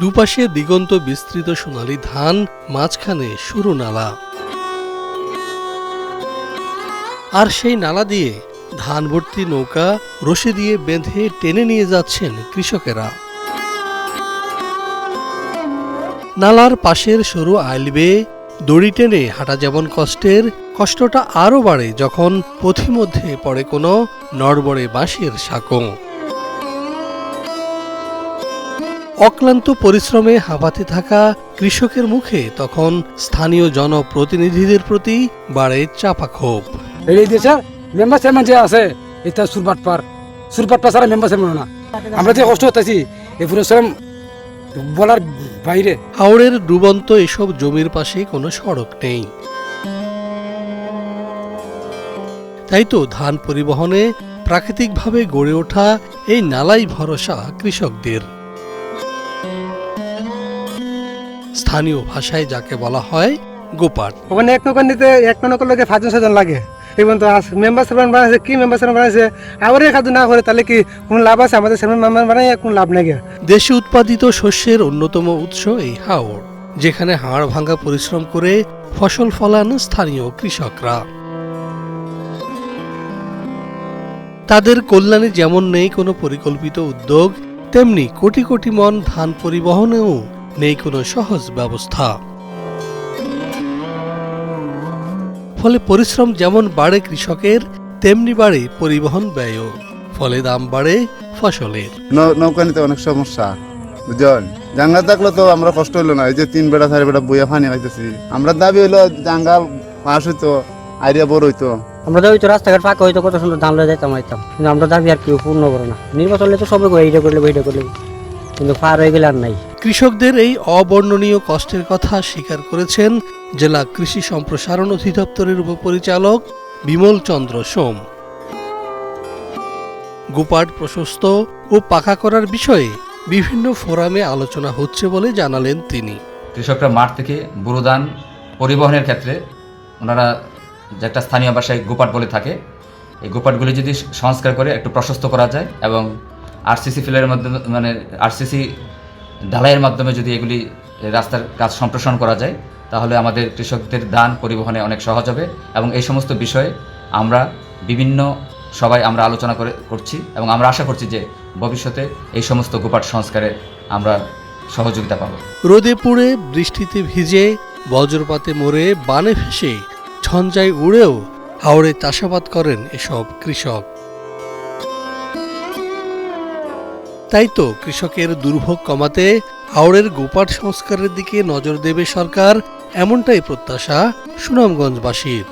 দুপাশে দিগন্ত বিস্তৃত সোনালী ধান, মাঝখানে সরু নালা। আর সেই নালা দিয়ে ধান ভর্তি নৌকা রশি দিয়ে বেঁধে টেনে নিয়ে যাচ্ছেন কৃষকেরা। নালার পাশের সরু আইলবে দড়ি টেনে হাঁটা যেমন কষ্টের, কষ্টটা আরও বাড়ে যখন পথিমধ্যে পড়ে কোনো নড়বড়ে বাঁশের সাঁকো। অক্লান্ত পরিশ্রমে হাঁপাতে থাকা কৃষকের মুখে তখন স্থানীয় জনপ্রতিনিধিদের প্রতি বাড়ে চাপা ক্ষোভ। এই দেশের মেম্বার চেয়ারম্যান যে আছে এটা সুরপাট পার। সুরপাট পার ছাড়া মেম্বার চেয়ারম্যান না। আমরা যে কষ্ট হতেছি এই পুরস্কার বলার বাইরে। হাওড়ের ডুবন্ত এসব জমির পাশে কোনো সড়ক নেই। তাই তো ধান পরিবহনে প্রাকৃতিকভাবে গড়ে ওঠা এই নালাই ভরসা কৃষকদের। স্থানীয় ভাষায় যাকে বলা হয় গোপাট ওখানে এক নৌকা নিতে এক নৌকার লোকে পাঁচজন ছজন লাগে। এবং তো মেম্বার সেভেন বানাইছে কি মেম্বার সেভেন বানাইছে আবার এই কাজ না করে তাহলে কি কোন লাভ আছে? আমাদের সেভেন মেম্বার বানাই কোন লাভ নেই দেশে উৎপাদিত শস্যের অন্যতম উৎস এই হাওড় যেখানে হাড় ভাঙা পরিশ্রম করে ফসল ফলান স্থানীয় কৃষকরা। তাদের কল্যাণে যেমন নেই কোনো পরিকল্পিত উদ্যোগ তেমনি কোটি কোটি মন ধান পরিবহনেও নেই কোনো সহজ ব্যবস্থা। ফলে পরিশ্রম যেমন বাড়ে কৃষকের তেমনি বাড়ে পরিবহন ব্যয়ও। ফলে দাম বাড়ে ফসলের। নৌ- নৌকা নিতে অনেক সমস্যা। বুঝলেন? জাঙ্গা থাকলে তো আমরা কষ্ট হইল না। এই যে তিন বেড়া চারি বেড়া বইয়া ফানি খাইতেছি। আমরা দাবি হইল জাঙ্গাল পাশ হইতো আইডিয়া বড় হইতো। আমরা দাবি তো রাস্তাঘাট ফাঁকা হইতো কত সুন্দর ধান লয়ে যাইতাম আইতাম। কিন্তু আমরা দাবি আর কেউ পূর্ণ করে না। নির্বাচন হলে তো সবাই এইটা করলে এইটা করলে। কিন্তু পার হয়ে গেলে আর নাই। কৃষকদের এই অবর্ণনীয় কষ্টের কথা স্বীকার করেছেন জেলা কৃষি সম্প্রসারণ অধিদপ্তরের উপপরিচালক বিমল চন্দ্র সোম। গোপাট প্রশস্ত ও পাকা করার বিষয়ে বিভিন্ন ফোরামে আলোচনা হচ্ছে বলে জানালেন তিনি। কৃষকরা মাঠ থেকে বুরুদান পরিবহনের ক্ষেত্রে ওনারা যে একটা স্থানীয় ভাষায় গোপাট বলে থাকে এই গোপাটগুলি যদি সংস্কার করে একটু প্রশস্ত করা যায় এবং আরসিসি ফিলের মাধ্যমে মানে আরসিসি ঢালাইয়ের মাধ্যমে যদি এগুলি রাস্তার কাজ সম্প্রসারণ করা যায়, তাহলে আমাদের কৃষকদের দান পরিবহনে অনেক সহজ হবে এবং এই সমস্ত বিষয়ে আমরা বিভিন্ন সবাই আমরা আলোচনা করে করছি এবং আমরা আশা করছি যে ভবিষ্যতে এই সমস্ত গোপাট সংস্কারে আমরা সহযোগিতা পাবো। রোদে পুড়ে বৃষ্টিতে ভিজে বজ্রপাতে মরে বানে ভেসে ঝঞ্ঝায় উড়েও হাওড়ে চাষাবাদ করেন এসব কৃষক। তাই তো কৃষকের দুর্ভোগ কমাতে হাওড়ের গোপাট সংস্কারের দিকে নজর দেবে সরকার, এমনটাই প্রত্যাশা সুনামগঞ্জবাসীর।